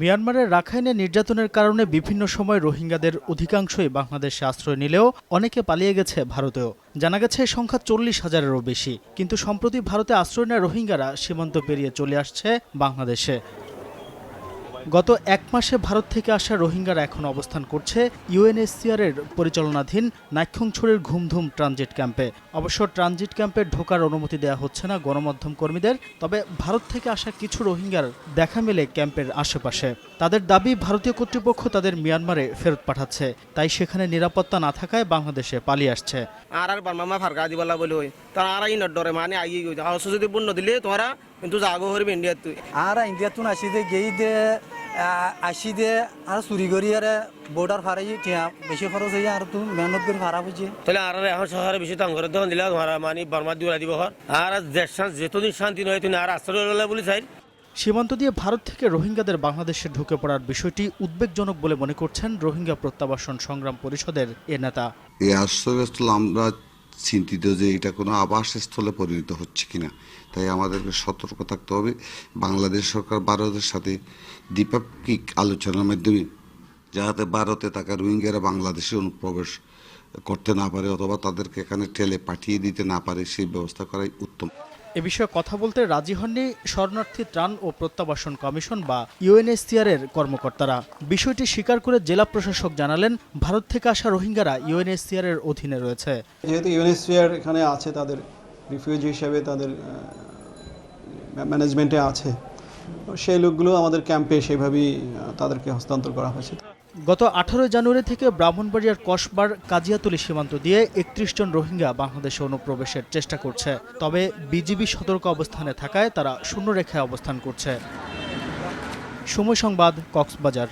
মিয়ানমারের রাখাইনে নির্যাতনের কারণে বিভিন্ন সময় রোহিঙ্গাদের অধিকাংশই বাংলাদেশে আশ্রয় নিলেও অনেকে পালিয়ে গেছে ভারতেও। জানা গেছে সংখ্যা চল্লিশ হাজারেরও বেশি। কিন্তু সম্প্রতি ভারতে আশ্রয় নেয় রোহিঙ্গারা সীমান্ত পেরিয়ে চলে আসছে বাংলাদেশে। গত এক মাসে ভারত থেকে আসা রোহিঙ্গারা এখন অবস্থান করছে ইউএনএসসিআর এর পরিচালনাধীন নাইক্ষংছড়ির ঘুমধুম ট্রানজিট ক্যাম্পে। অবশ্য ট্রানজিট ক্যাম্পে ঢোকার অনুমতি দেওয়া হচ্ছে না গণমাধ্যম কর্মীদের তবে ভারত থেকে আসা কিছু রোহিঙ্গার দেখা মেলে ক্যাম্পের আশেপাশে। তাদের দাবি ভারতীয় কর্তৃপক্ষ তাদের মিয়ানমারে ফেরত পাঠাচ্ছে তাই সেখানে নিরাপত্তা না থাকায় বাংলাদেশে পালিয়ে আসছে। আর আর বার্মা ফারকা দিবলা বলে হই তারা আর ইন ডরে মানে আই গই যদি বন্য দিলে তোমরা কিন্তু যাগো হরিবে ইন্ডিয়াত তুই আর ইন্ডিয়াতুন আসি দে গেই দে আসি দে আর চুরি করি আর বর্ডার ফারাই বেশি খরচ হয়ে আর তুই মেহনত করে ফারা বুঝি তাহলে আর এখন শহরে বেশি তং করে তখন দিলে তোমরা মানে বার্মা দিবলা দিব হর আর দেশ যেতদিন শান্তি নয় তুমি আর আশ্রয় ললে বলি চাই। সীমান্ত দিয়ে ভারত থেকে রোহিঙ্গাদের বাংলাদেশে ঢুকে পড়ার বিষয়টি উদ্বেগজনক বলে মনে করছেন রোহিঙ্গা প্রত্যাবাসন সংগ্রাম পরিষদের এ নেতা। এই আশ্রয়স্থল আমরা চিন্তিত যে এটা কোনো আবাসস্থলে পরিণত হচ্ছে কিনা। তাই আমাদেরকে সতর্ক থাকতে হবে। বাংলাদেশ সরকার ভারতের সাথে দ্বিপাক্ষিক আলোচনার মাধ্যমে যাতে ভারতে থাকা রোহিঙ্গারা বাংলাদেশে অনুপ্রবেশ করতে না পারে অথবা তাদেরকে এখানে ঠেলে পাঠিয়ে দিতে না পারে, সেই ব্যবস্থা করাই উত্তম। এ বিষয়ে কথা বলতে রাজি হননি শরণার্থী ত্রাণ ও প্রত্যাবাসন কমিশন বা ইউএনএসসিআর এর কর্মকর্তারা। বিষয়টি স্বীকার করে জেলা প্রশাসক জানালেন, ভারত থেকে আসা রোহিঙ্গারা ইউএনএসসিআর এর অধীনে রয়েছে। যেহেতু ইউএনএসসিআর এখানে আছে, তাদের রিফিউজি হিসেবে তাদের ম্যানেজমেন্টে আছে। সেই লোকগুলো আমাদের ক্যাম্পে সেভাবেই তাদেরকে হস্তান্তর করা হয়েছে। গত আঠারোই জানুয়ারি থেকে ব্রাহ্মণবাড়িয়ার কসবার কাজিয়াতুলি সীমান্ত দিয়ে একত্রিশ জন রোহিঙ্গা বাংলাদেশে অনুপ্রবেশের চেষ্টা করছে। তবে বিজিবি সতর্ক অবস্থানে থাকায় তারা শূন্য রেখায় অবস্থান করছে। সময় সংবাদ, কক্সবাজার।